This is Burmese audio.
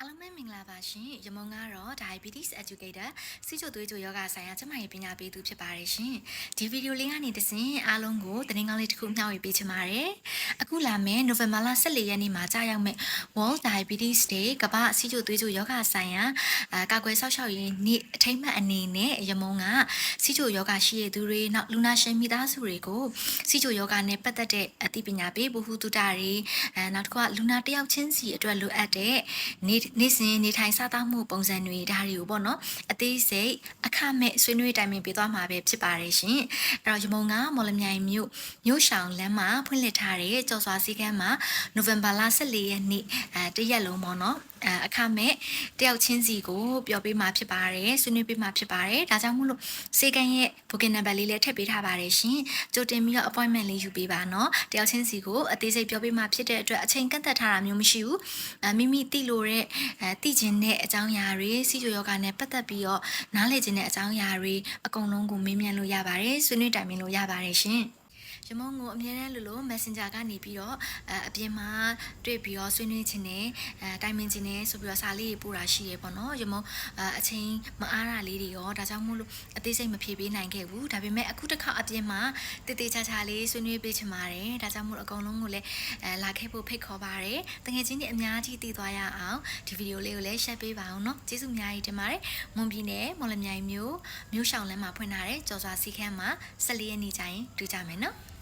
အားလုံးပဲ မင်္ဂလာပါရှင်ရမုံကတော့ diabetes educator စီချိုသွေးချိုယောဂဆိုင်ရာကျန်းမာရေးပညာပေးသူဖြစ်ပါတယ်ရှင်ဒီဗီဒီယိုလေးကနေတဆင်အားလုံးကိုသတင်းကောင်းလေးတစ်ခုမျှဝေပေးချင်ပါတယ်အခုလာမယ့် November လ14ရက်နေ့မှာကြာရောက်မယ့် World Diabetes Day ကမ္ဘာစီချိုသွေးချိုယောဂဆိုင်ရာအာကာကွယ်ဆောက်ရှောက်ရေးနေ့အထိမ်းအမှတ်အနေနဲ့ရမုံကစီချိုယောဂရှိရသူတွေနောက်လူနာရှင်မိသားစုတွေကိုစီချိုယောဂနဲ့ပတ်သက်တဲ့အသိပညာပေးဖို့ဟူတုတာတွေအဲနောက်တစ်ခုကလူနာတစ်ယောက်ချင်းစီအတွက်လိုအပ်တဲ့နေ့နေ့စဉ်နေထိုင်စားသောက်မှုပုံစံတွေဒါတွေကိုပေါ့နော်အသေးစိတ်အခမဲ့ဆွေးနွေးတိုင်ပင်ပေးသွားမှာပဲဖြစ်ပါတယ်ရှင်အဲ့တော့ရမုံကမော်လမြိုင်မြို့မြို့ရှောင်းလမ်းမှာဖွင့်လှစ်ထားတဲ့ကြော်စွာစည်းကမ်းမှာနိုဝင်ဘာလ14ရက်နေ့အဲတရက်လုံးပေါ့နော်အဲအခမဲ့တယောက်ချင်းစီကိုပြောပေးမှာဖြစ်ပါတယ်ဆွေးနွေးပေးမှာဖြစ်ပါတယ်ဒါကြောင့်မို့လို့စေကန်ရဲ့ booking number လေးလည်းထည့်ပေးထားပါတယ်ရှင်ကြိုတင်ပြီးတော့ appointment လေးယူပေးပါနော်တယောက်ချင်းစီကိုအသေးစိတ်ပြောပေးမှာဖြစ်တဲ့အတွက်အချိန်ကန့်သက်ထားတာမျိုးမရှိဘူးအဲမိမိသိလို့တဲ့အဲသိချင်တဲ့အကြောင်းအရာတွေစီချိုယောဂနဲ့ပတ်သက်ပြီးတော့နားလည်ချင်တဲ့အကြောင်းအရာတွေအကုန်လုံးကိုမေးမြန်းလို့ရပါတယ်ဆွေးနွေးတိုင်ပင်လို့ရပါတယ်ရှင် ရမုံကိုအမြဲတမ်းလို့လို့ Messenger ကနေပြီးတော့အဲအပြင်မှာတွေ့ပြီးတော့ဆွေးနွေးခြင်းနဲ့အဲတိုင်ပင်ခြင်းနဲ့ဆိုပြီးတော့စာလေးပို့တာရှိရပေါ့နော်ရမုံအဲအချိန်မအားတာလေးတွေရောဒါကြောင့်မို့လို့အသေးစိတ်မဖြေပေးနိုင်ခဲ့ဘူးဒါပေမဲ့အခုတစ်ခါအပြင်မှာတည်တည်ချာချာလေးဆွေးနွေးပေးချင်ပါတယ်ဒါကြောင့်မို့လို့အကုန်လုံးကိုလည်းအဲလာခဲ့ဖို့ဖိတ်ခေါ်ပါတယ်တကယ်ချင်းတွေအများကြီးတည်သွားရအောင်ဒီဗီဒီယိုလေးကိုလည်း share ပေးပါအောင်နော်ကျေးဇူးအများကြီးတင်ပါတယ်မွန်ပြည်နယ်မော်လမြိုင်မြို့မြို့ရှောင်းလမ်းမှာဖွင့်ထားတဲ့ကြော်စွာစီခန်းမှာ14ရက်နေ့ကျရင်တွေ့ကြမယ်နော်